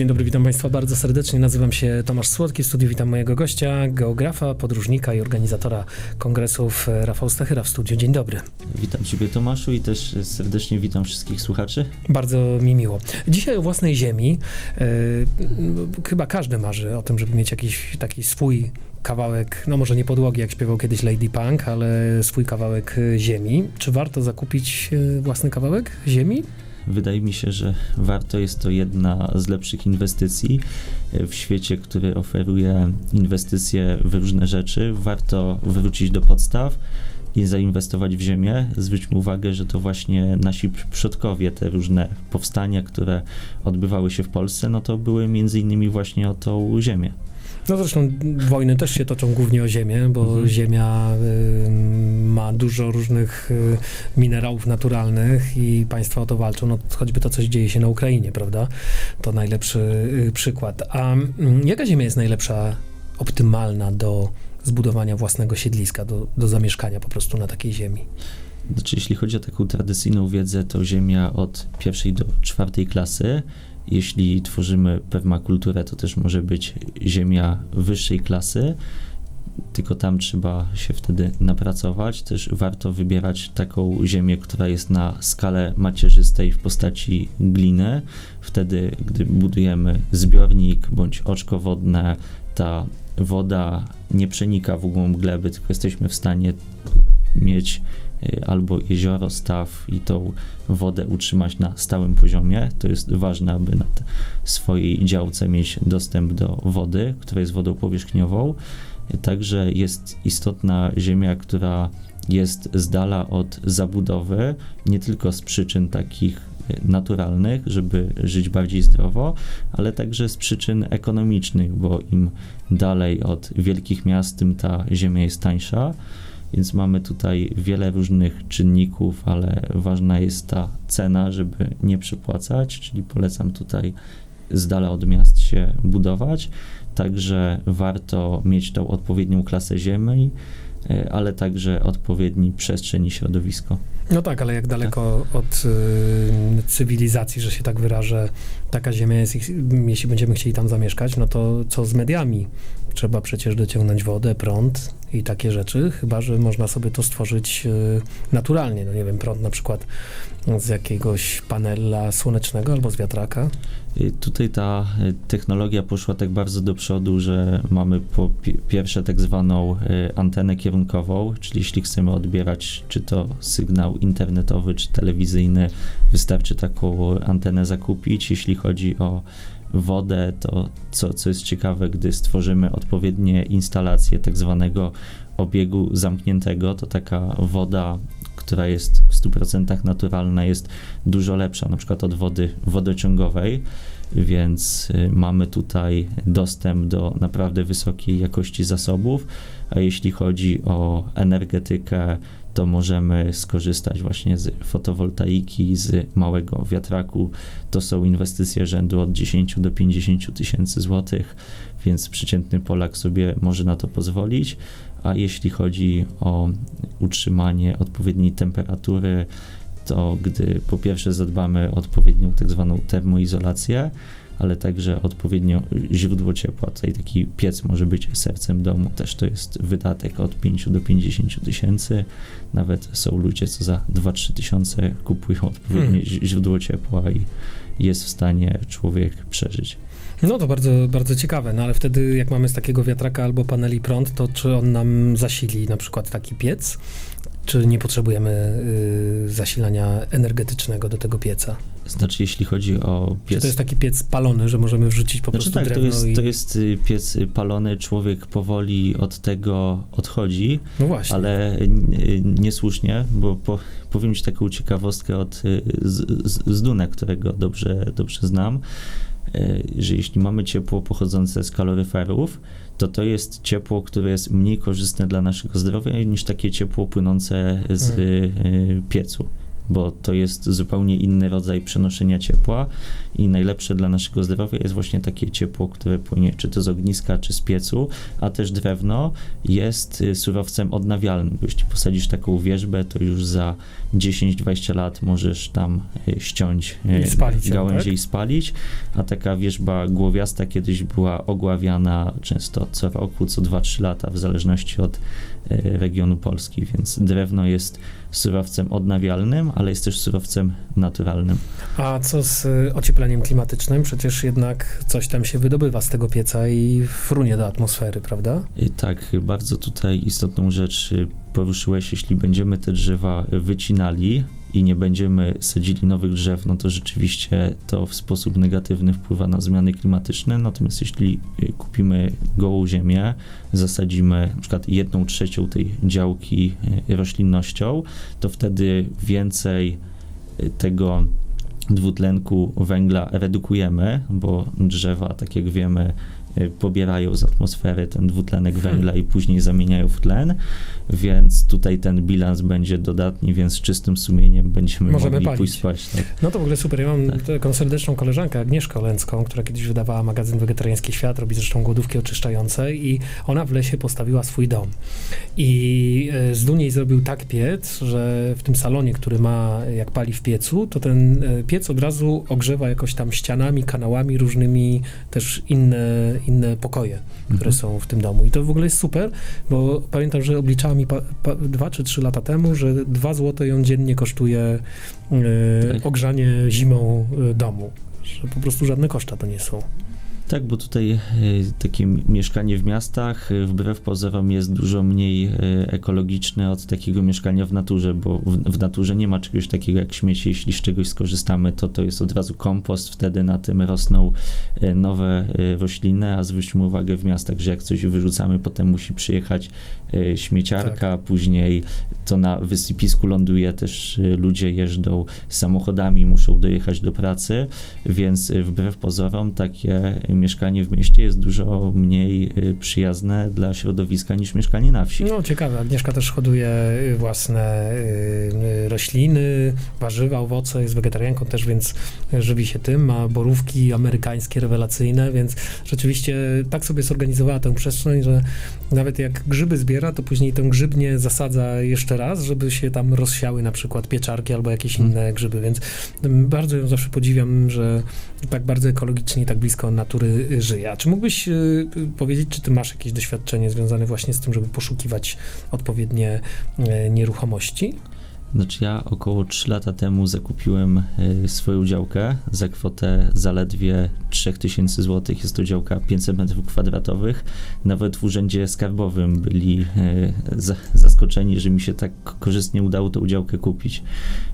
Dzień dobry, witam Państwa bardzo serdecznie. Nazywam się Tomasz Słodki. W studiu witam mojego gościa, geografa, podróżnika i organizatora kongresów e, Rafał Stachyra w studiu. Dzień dobry. Witam Ciebie Tomaszu i też serdecznie witam wszystkich słuchaczy. Bardzo mi miło. Dzisiaj o własnej ziemi. E, chyba każdy marzy o tym, żeby mieć jakiś taki swój kawałek, no może nie podłogi, jak śpiewał kiedyś Lady Punk, ale swój kawałek e, ziemi. Czy warto zakupić własny kawałek ziemi? Wydaje mi się, że warto jest to jedna z lepszych inwestycji e, w świecie, który oferuje inwestycje w różne rzeczy. Warto wrócić do podstaw i zainwestować w ziemię. Zwróćmy uwagę, że to właśnie nasi przodkowie, te różne powstania, które odbywały się w Polsce, no to były między innymi właśnie o tą ziemię. No zresztą wojny też się toczą głównie o ziemię, bo mhm. ziemia y, ma dużo różnych y, minerałów naturalnych i państwa o to walczą. No choćby to, co dzieje się na Ukrainie, prawda? To najlepszy y, przykład. A jaka ziemia jest najlepsza, optymalna do zbudowania własnego siedliska, do, do zamieszkania po prostu na takiej ziemi? Znaczy, jeśli chodzi o taką tradycyjną wiedzę, to ziemia od pierwszej do czwartej klasy jeśli tworzymy permakulturę, to też może być ziemia wyższej klasy, tylko tam trzeba się wtedy napracować. Też warto wybierać taką ziemię, która jest na skalę macierzystej w postaci gliny. Wtedy, gdy budujemy zbiornik bądź oczko wodne, ta woda nie przenika w głąb gleby, tylko jesteśmy w stanie mieć albo jezioro, staw i tą wodę utrzymać na stałym poziomie. To jest ważne, aby na swojej działce mieć dostęp do wody, która jest wodą powierzchniową. Także jest istotna ziemia, która jest z dala od zabudowy, nie tylko z przyczyn takich y, naturalnych, żeby żyć bardziej zdrowo, ale także z przyczyn ekonomicznych, bo im dalej od wielkich miast, tym ta ziemia jest tańsza. Więc mamy tutaj wiele różnych czynników, ale ważna jest ta cena, żeby nie przypłacać, czyli polecam tutaj z dala od miast się budować. Także warto mieć tą odpowiednią klasę ziemi, e, ale także odpowiedni przestrzeń i środowisko. No tak, ale jak daleko tak. od y, cywilizacji, że się tak wyrażę, taka ziemia jest, jeśli będziemy chcieli tam zamieszkać, no to co z mediami? Trzeba przecież dociągnąć wodę, prąd i takie rzeczy, chyba że można sobie to stworzyć y, naturalnie. No nie wiem, prąd na przykład z jakiegoś panela słonecznego albo z wiatraka. Tutaj ta y, technologia poszła tak bardzo do przodu, że mamy po pierwsze tak zwaną y, antenę kierunkową, czyli jeśli chcemy odbierać czy to sygnał internetowy, czy telewizyjny, wystarczy taką antenę zakupić. Jeśli chodzi o wodę, to co, co jest ciekawe, gdy stworzymy odpowiednie instalacje tak zwanego obiegu zamkniętego, to taka woda, która jest w 100% naturalna, jest dużo lepsza, na przykład od wody wodociągowej, więc y, mamy tutaj dostęp do naprawdę wysokiej jakości zasobów, a jeśli chodzi o energetykę, to możemy skorzystać właśnie z fotowoltaiki, z małego wiatraku. To są inwestycje rzędu od 10 do 50 tysięcy złotych, więc przeciętny Polak sobie może na to pozwolić. A jeśli chodzi o utrzymanie odpowiedniej temperatury, to gdy po pierwsze zadbamy o odpowiednią tak zwaną termoizolację, ale także odpowiednio źródło ciepła. Tutaj taki piec może być sercem domu, też to jest wydatek od 5 do 50 tysięcy. Nawet są ludzie, co za 2-3 tysiące kupują odpowiednie hmm. źródło ciepła i jest w stanie człowiek przeżyć. No to bardzo, bardzo ciekawe, no ale wtedy jak mamy z takiego wiatraka albo paneli prąd, to czy on nam zasili na przykład taki piec, czy nie potrzebujemy y, zasilania energetycznego do tego pieca? Znaczy, jeśli chodzi o piec... Czy to jest taki piec palony, że możemy wrzucić po znaczy, prostu tak, to jest, i... to jest y, piec palony, człowiek powoli od tego odchodzi, no właśnie. ale niesłusznie, bo po, powiem ci taką ciekawostkę od y, z, z, z którego dobrze, dobrze znam, y, że jeśli mamy ciepło pochodzące z kaloryferów, to to jest ciepło, które jest mniej korzystne dla naszego zdrowia niż takie ciepło płynące z hmm. piecu bo to jest zupełnie inny rodzaj przenoszenia ciepła i najlepsze dla naszego zdrowia jest właśnie takie ciepło, które płynie czy to z ogniska, czy z piecu, a też drewno jest y, surowcem odnawialnym. Jeśli posadzisz taką wierzbę, to już za 10-20 lat możesz tam y, ściąć y, I gałęzie tak? i spalić, a taka wierzba głowiasta kiedyś była ogławiana często co roku, co 2-3 lata, w zależności od regionu Polski, więc drewno jest surowcem odnawialnym, ale jest też surowcem naturalnym. A co z y, ociepleniem klimatycznym? Przecież jednak coś tam się wydobywa z tego pieca i frunie do atmosfery, prawda? I Tak, bardzo tutaj istotną rzecz poruszyłeś, jeśli będziemy te drzewa wycinali i nie będziemy sadzili nowych drzew, no to rzeczywiście to w sposób negatywny wpływa na zmiany klimatyczne, natomiast jeśli y, kupimy gołą ziemię, zasadzimy na przykład jedną trzecią tej działki y, roślinnością, to wtedy więcej y, tego dwutlenku węgla redukujemy, bo drzewa, tak jak wiemy, pobierają z atmosfery ten dwutlenek Hmm. węgla i później zamieniają w tlen, więc tutaj ten bilans będzie dodatni, więc z czystym sumieniem będziemy Możemy mogli palić. pójść spać. Tak. No to w ogóle super. Ja mam Tak. taką serdeczną koleżankę, Agnieszkę Olęcką, która kiedyś wydawała magazyn Wegetariański Świat, robi zresztą głodówki oczyszczające i ona w lesie postawiła swój dom. I e, z Duniej zrobił tak piec, że w tym salonie, który ma, jak pali w piecu, to ten e, piec od razu ogrzewa jakoś tam ścianami, kanałami, różnymi też inne, inne pokoje, które Mhm. są w tym domu. I to w ogóle jest super, bo pamiętam, że obliczała mi pa, pa, dwa czy trzy lata temu, że dwa złote ją dziennie kosztuje Tak. ogrzanie zimą e, domu. Że po prostu żadne koszta to nie są. Tak, bo tutaj y, takie mieszkanie w miastach y, wbrew pozorom jest dużo mniej y, ekologiczne od takiego mieszkania w naturze, bo w, w naturze nie ma czegoś takiego jak śmieci. Jeśli z czegoś skorzystamy, to to jest od razu kompost, wtedy na tym rosną nowe rośliny, a zwróćmy uwagę w miastach, że jak coś wyrzucamy, potem musi przyjechać śmieciarka, później to na wysypisku ląduje, też ludzie jeżdżą samochodami, muszą dojechać do pracy, więc wbrew pozorom takie mieszkanie w mieście jest dużo mniej y, przyjazne dla środowiska niż mieszkanie na wsi. No ciekawe, Agnieszka też hoduje y, własne y, rośliny, warzywa, owoce, jest wegetarianką też, więc żywi się tym, ma borówki amerykańskie rewelacyjne, więc rzeczywiście tak sobie zorganizowała tę przestrzeń, że nawet jak grzyby zbiera, to później tę grzybnię zasadza jeszcze raz, żeby się tam rozsiały na przykład pieczarki albo jakieś Hmm. inne grzyby, więc mm, bardzo ją zawsze podziwiam, że tak bardzo ekologicznie i tak blisko natury żyje. A czy mógłbyś y, y, powiedzieć, czy ty masz jakieś doświadczenie związane właśnie z tym, żeby poszukiwać odpowiednie y, nieruchomości? Znaczy ja około 3 lata temu zakupiłem y, swoją działkę za kwotę zaledwie 3000 zł. Jest to działka 500 metrów kwadratowych. Nawet w urzędzie skarbowym byli y, za, zaskoczeni, że mi się tak korzystnie udało tą działkę kupić,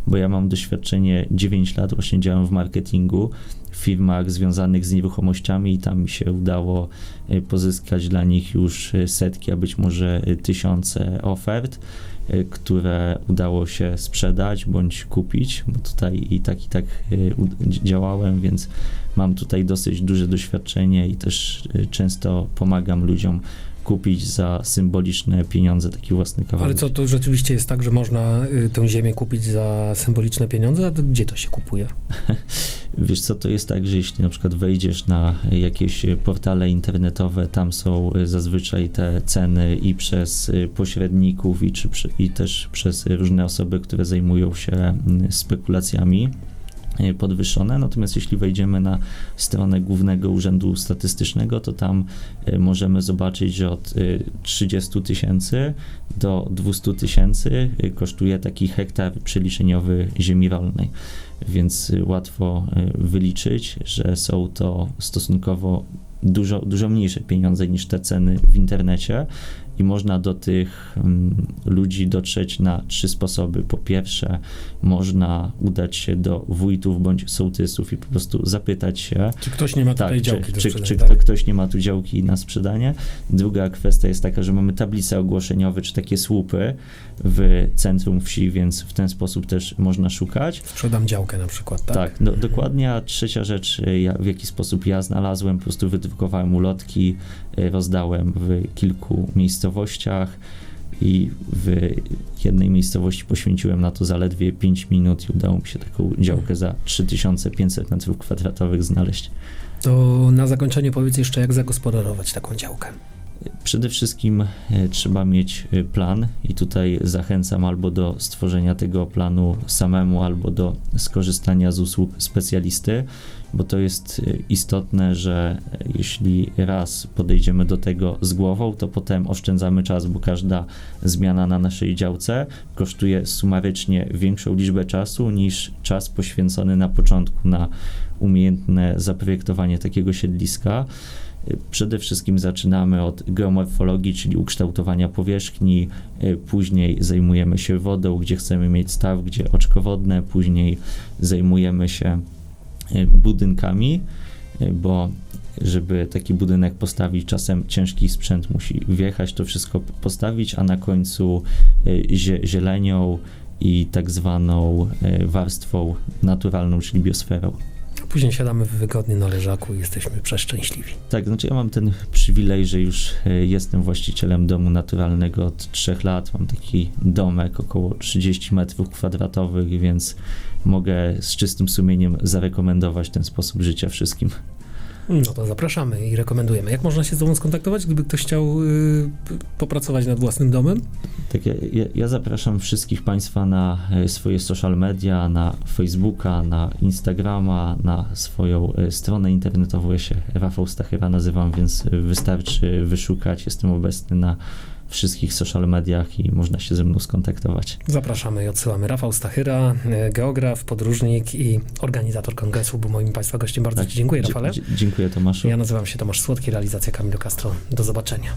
bo ja mam doświadczenie 9 lat, właśnie działam w marketingu firmach związanych z nieruchomościami i tam mi się udało y, pozyskać dla nich już y, setki, a być może y, tysiące ofert które udało się sprzedać bądź kupić, bo tutaj i tak i tak działałem, więc mam tutaj dosyć duże doświadczenie i też często pomagam ludziom kupić za symboliczne pieniądze taki własny kawałek. Ale co, to rzeczywiście jest tak, że można y, tę ziemię kupić za symboliczne pieniądze, a to gdzie to się kupuje? Wiesz co, to jest tak, że jeśli na przykład wejdziesz na jakieś portale internetowe, tam są y, zazwyczaj te ceny i przez y, pośredników i, czy, i też przez różne osoby, które zajmują się mm, spekulacjami podwyższone. Natomiast jeśli wejdziemy na stronę Głównego Urzędu Statystycznego, to tam y, możemy zobaczyć, że od y, 30 tysięcy do 200 tysięcy kosztuje taki hektar przeliczeniowy ziemi rolnej więc łatwo wyliczyć, że są to stosunkowo dużo, dużo mniejsze pieniądze niż te ceny w internecie i można do tych mm, ludzi dotrzeć na trzy sposoby. Po pierwsze, można udać się do wójtów bądź sołtysów i po prostu zapytać się, Czy ktoś nie ma tutaj tak, działki czy, czy, czy tak? kto, ktoś nie ma tu działki na sprzedanie. Druga kwestia jest taka, że mamy tablice ogłoszeniowe, czy takie słupy w centrum wsi, więc w ten sposób też można szukać. Sprzedam działkę na przykład, tak? Tak, do, dokładnie. A trzecia rzecz, y, ja, w jaki sposób ja znalazłem, po prostu wydrukowałem ulotki, y, rozdałem w kilku miejscowościach. i w jednej miejscowości poświęciłem na to zaledwie 5 minut i udało mi się taką działkę za 3500 metrów kwadratowych znaleźć. To na zakończenie powiedz jeszcze, jak zagospodarować taką działkę. Przede wszystkim e, trzeba mieć e, plan i tutaj zachęcam albo do stworzenia tego planu samemu, albo do skorzystania z usług specjalisty, bo to jest e, istotne, że jeśli raz podejdziemy do tego z głową, to potem oszczędzamy czas, bo każda zmiana na naszej działce kosztuje sumarycznie większą liczbę czasu niż czas poświęcony na początku na umiejętne zaprojektowanie takiego siedliska. Przede wszystkim zaczynamy od geomorfologii, czyli ukształtowania powierzchni, y, później zajmujemy się wodą, gdzie chcemy mieć staw, gdzie oczko wodne, później zajmujemy się y, budynkami, y, bo żeby taki budynek postawić, czasem ciężki sprzęt musi wjechać, to wszystko postawić, a na końcu zie- zielenią i tak zwaną warstwą naturalną, czyli biosferą. Później siadamy wygodnie na leżaku i jesteśmy przeszczęśliwi. Tak, znaczy ja mam ten przywilej, że już e, jestem właścicielem domu naturalnego od trzech lat. Mam taki domek około 30 metrów kwadratowych, więc mogę z czystym sumieniem zarekomendować ten sposób życia wszystkim. No to zapraszamy i rekomendujemy. Jak można się z Tobą skontaktować, gdyby ktoś chciał y, popracować nad własnym domem? Tak, ja, ja, zapraszam wszystkich Państwa na e, swoje social media, na Facebooka, na Instagrama, na swoją e, stronę internetową. Ja się Rafał Stachyra nazywam, więc wystarczy wyszukać. Jestem obecny na wszystkich social mediach i można się ze mną skontaktować. Zapraszamy i odsyłamy. Rafał Stachyra, y, geograf, podróżnik i organizator kongresu, był moim Państwa gościem. Bardzo Tak. Ci dziękuję, Rafale. Dziękuję Tomaszu. Ja nazywam się Tomasz Słodki, realizacja Kamilo Castro. Do zobaczenia.